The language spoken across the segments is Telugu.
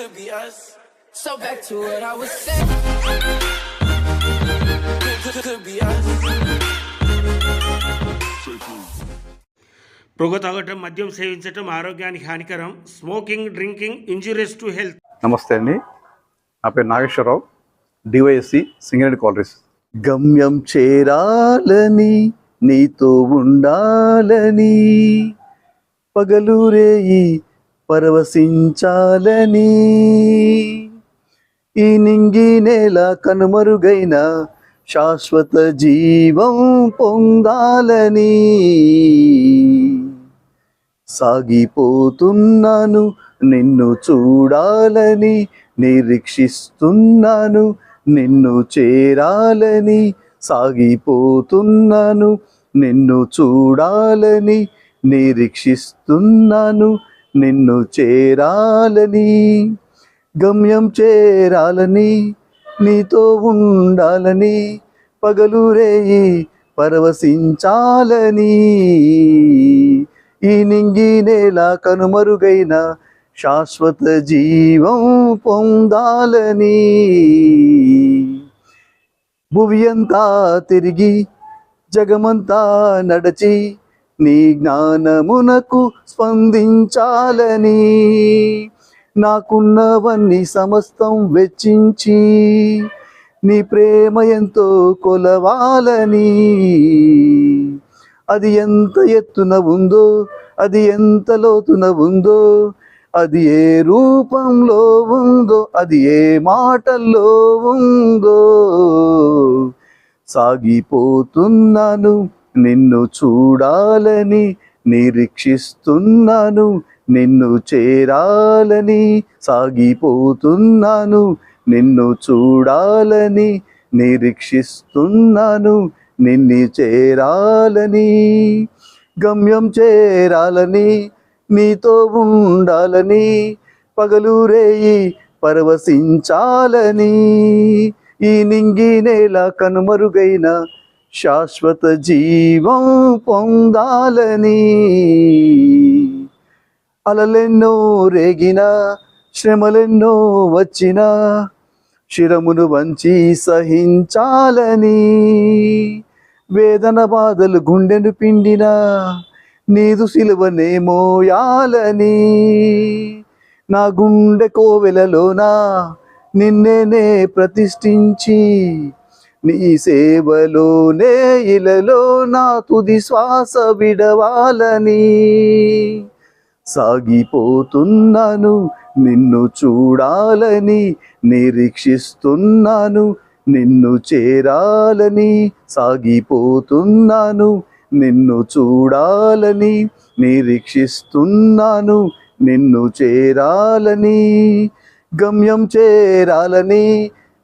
could be us. So back to what I was saying. Could, could, could be us. పొగ తాగటం మద్యం సేవించటం ఆరోగ్యానికి హానికరం smoking drinking injurious to health నమస్తే అండి నా పేరు నాగేశ్వరరావు డివైఎస్సి సింగరేణి కాలరీస్ గమ్యం చేరాలని నీతో ఉండాలని పగలురేయి పరవశించాలని. ఈ నింగి నేల కనుమరుగైన శాశ్వత జీవం పొందాలని. సాగిపోతున్నాను నిన్ను చూడాలని నిరీక్షిస్తున్నాను నిన్ను చేరాలని. సాగిపోతున్నాను నిన్ను చూడాలని నిరీక్షిస్తున్నాను నిన్ను చేరాలని గమ్యం చేరాలని నీతో ఉండాలని పగలు రేయి పరవశించాలని. ఈ నింగి నేల కనుమరుగైన శాశ్వత జీవం పొందాలని. భువి అంతా తిరిగి జగమంతా నడచి నీ జ్ఞానమునకు స్పందించాలని. నాకున్నవన్నీ సమస్తం వెచ్చించి నీ ప్రేమ ఎంతో కొలవాలని. అది ఎంత ఎత్తున ఉందో అది ఎంత లోతున ఉందో అది ఏ రూపంలో ఉందో అది ఏ మాటల్లో ఉందో సాగిపోతున్నాను. నిన్ను చూడాలని నిరీక్షిస్తున్నాను నిన్ను చేరాలని సాగిపోతున్నాను నిన్ను చూడాలని నిరీక్షిస్తున్నాను నిన్ను చేరాలని గమ్యం చేరాలని నీతో ఉండాలని పగలు రేయి పరవశించాలని ఈ నింగి నేల కనుమరుగైన శాశ్వత జీవం పొందాలని. అలలెన్నో రేగిన శ్రమలెన్నో వచ్చినా శిరమును వంచి సహించాలని. వేదన బాధలు గుండెను పిండిన నీదు సిలువనే మోయాలని నా గుండె కోవెలలోన నిన్నేనే ప్రతిష్ఠించి నీ సేవలోనే ఇలలో నా తుది శ్వాస విడవాలని సాగిపోతున్నాను నిన్ను చూడాలని నిరీక్షిస్తున్నాను నిన్ను చేరాలని సాగిపోతున్నాను నిన్ను చూడాలని నిరీక్షిస్తున్నాను నిన్ను చేరాలని గమ్యం చేరాలని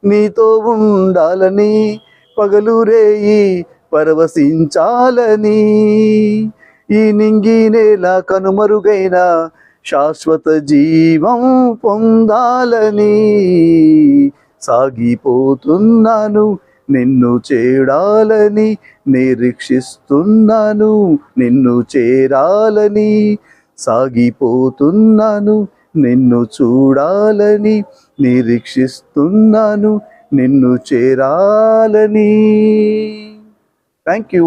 నీతో ఉండాలని పగలురేయి పరవశించాలని. ఈ నింగి నేల కనుమరుగైన శాశ్వత జీవం పొందాలని. సాగిపోతున్నాను నిన్ను చేడాలని నిరీక్షిస్తున్నాను నిన్ను చేరాలని. సాగిపోతున్నాను నిన్ను చూడాలని నిరీక్షిస్తున్నాను నిన్ను చేరాలని. Thank you